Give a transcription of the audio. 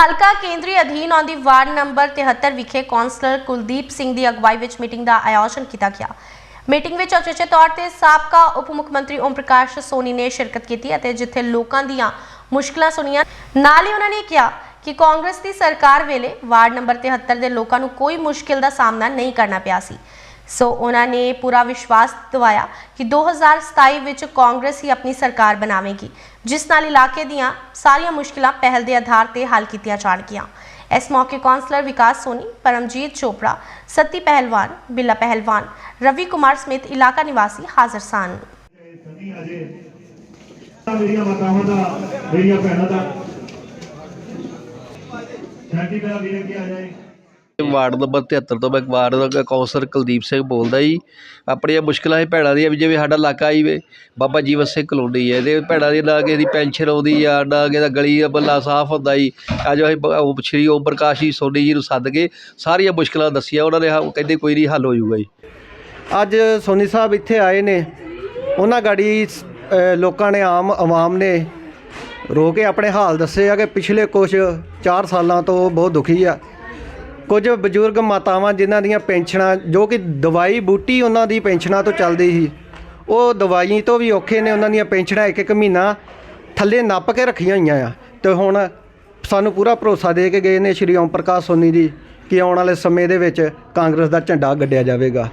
ਹਲਕਾ ਕੇਂਦਰੀ ਅਧੀਨ ਆਉਂਦੀ ਵਾਰਡ ਨੰਬਰ 73 ਵਿਖੇ ਕੌਂਸਲਰ ਕੁਲਦੀਪ ਸਿੰਘ ਦੀ ਅਗਵਾਈ ਵਿੱਚ ਮੀਟਿੰਗ ਦਾ ਆਯੋਜਨ ਕੀਤਾ ਗਿਆ। ਮੀਟਿੰਗ ਵਿੱਚ ਅਚੇਚੇ ਤੌਰ ਤੇ ਸਾਬਕਾ ਉਪ ਮੁੱਖ ਮੰਤਰੀ ਓਮ ਪ੍ਰਕਾਸ਼ ਸੋਨੀ ਨੇ ਸ਼ਿਰਕਤ ਕੀਤੀ ਅਤੇ ਜਿੱਥੇ ਲੋਕਾਂ ਦੀਆਂ ਮੁਸ਼ਕਲਾਂ ਸੁਣੀਆਂ, ਨਾਲ ਹੀ ਉਹਨਾਂ ਨੇ ਕਿਹਾ ਕਿ ਕਾਂਗਰਸ ਦੀ ਸਰਕਾਰ ਵੇਲੇ ਵਾਰਡ ਨੰਬਰ 73 ਦੇ ਲੋਕਾਂ ਨੂੰ ਕੋਈ ਮੁਸ਼ਕਿਲ ਦਾ ਸਾਹਮਣਾ ਨਹੀਂ ਕਰਨਾ ਪਿਆ ਸੀ। ਸੋ ਉਹਨਾਂ ਨੇ ਪੂਰਾ ਵਿਸ਼ਵਾਸ ਦਿਵਾਇਆ ਕਿ 2027 ਵਿੱਚ ਕਾਂਗਰਸ ਹੀ ਆਪਣੀ ਸਰਕਾਰ ਬਣਾਵੇਗੀ, ਜਿਸ ਨਾਲ ਇਲਾਕੇ ਦੀਆਂ ਸਾਰੀਆਂ ਮੁਸ਼ਕਿਲਾਂ ਪਹਿਲ ਦੇ ਆਧਾਰ ਤੇ ਹੱਲ ਕੀਤੀਆਂ ਜਾਣਗੀਆਂ। ਇਸ ਮੌਕੇ ਕੌਂਸਲਰ ਵਿਕਾਸ ਸੋਨੀ, ਪਰਮਜੀਤ ਚੋਪੜਾ, ਸਤੀ ਪਹਿਲਵਾਨ, ਬਿੱਲਾ ਪਹਿਲਵਾਨ, ਰਵੀ ਕੁਮਾਰ ਸਮੇਤ ਇਲਾਕਾ ਨਿਵਾਸੀ ਹਾਜ਼ਰ ਸਨ। ਮੇਰੀਆਂ ਮਾਤਾਵਾਂ ਦਾ, ਮੇਰੀਆਂ ਭੈਣਾਂ ਦਾ। ਸ਼ਾਂਤੀ ਦਾ ਵੀਰ ਅੱਗੇ ਆ ਜਾਏ। ਵਾਰਡ ਨੰਬਰ 73 ਤੋਂ ਮੈਂ ਵਾਰਡ ਕੌਂਸਲਰ ਕੁਲਦੀਪ ਸਿੰਘ ਬੋਲਦਾ ਜੀ। ਆਪਣੀਆਂ ਮੁਸ਼ਕਿਲਾਂ ਇਹ ਭੈਣਾਂ ਦੀਆਂ ਵੀ ਜਿਵੇਂ ਸਾਡਾ ਇਲਾਕਾ ਆਈ ਵੇ, ਬਾਬਾ ਜੀਵਨ ਸਿੰਘ ਕਲੋਨੀ ਹੈ ਇਹਦੇ ਭੈਣਾਂ ਦੀ ਨਾ ਕਿਸੇ ਦੀ ਪੈਨਸ਼ਨ ਆਉਂਦੀ ਆ, ਨਾ ਕਿਸੇ ਦਾ ਗਲੀ ਦਾ ਬੱਲਾ ਸਾਫ਼ ਹੁੰਦਾ ਜੀ। ਅੱਜ ਅਸੀਂ ਸ਼੍ਰੀ ਓਮ ਪ੍ਰਕਾਸ਼ ਜੀ, ਸੋਨੀ ਜੀ ਨੂੰ ਸੱਦ ਕੇ ਸਾਰੀਆਂ ਮੁਸ਼ਕਿਲਾਂ ਦੱਸੀਆਂ, ਉਹਨਾਂ ਨੇ ਹ- ਕਹਿੰਦੇ ਕੋਈ ਨਹੀਂ ਹੱਲ ਹੋ ਜਾਊਗਾ ਜੀ। ਅੱਜ ਸੋਨੀ ਸਾਹਿਬ ਇੱਥੇ ਆਏ ਨੇ। ਉਹਨਾਂ ਗਾੜੀ ਲੋਕਾਂ ਨੇ ਆਮ ਆਵਾਮ ਨੇ ਰੋ ਕੇ ਆਪਣੇ ਹਾਲ ਦੱਸੇ ਆ ਕਿ ਪਿਛਲੇ ਕੁਝ 4 ਸਾਲਾਂ ਤੋਂ ਬਹੁਤ ਦੁਖੀ ਆ। ਕੁਝ ਬਜ਼ੁਰਗ ਮਾਤਾਵਾਂ ਜਿਨ੍ਹਾਂ ਦੀਆਂ ਪੈਨਸ਼ਨਾਂ, ਜੋ ਕਿ ਦਵਾਈ ਬੂਟੀ ਉਹਨਾਂ ਦੀ ਪੈਨਸ਼ਨਾਂ ਤੋਂ ਚੱਲਦੀ ਸੀ, ਉਹ ਦਵਾਈ ਤੋਂ ਵੀ ਔਖੇ ਨੇ, ਉਹਨਾਂ ਦੀਆਂ ਪੈਨਸ਼ਨਾਂ ਇੱਕ ਇੱਕ ਮਹੀਨਾ ਥੱਲੇ ਨੱਪ ਕੇ ਰੱਖੀਆਂ ਹੋਈਆਂ ਆ। ਤੇ ਹੁਣ ਸਾਨੂੰ ਪੂਰਾ ਭਰੋਸਾ ਦੇ ਕੇ ਗਏ ਨੇ ਸ਼੍ਰੀ ਓਮ ਪ੍ਰਕਾਸ਼ ਸੋਨੀ ਜੀ ਕਿ ਆਉਣ ਵਾਲੇ ਸਮੇਂ ਦੇ ਵਿੱਚ ਕਾਂਗਰਸ ਦਾ ਝੰਡਾ ਗੱਡਿਆ ਜਾਵੇਗਾ।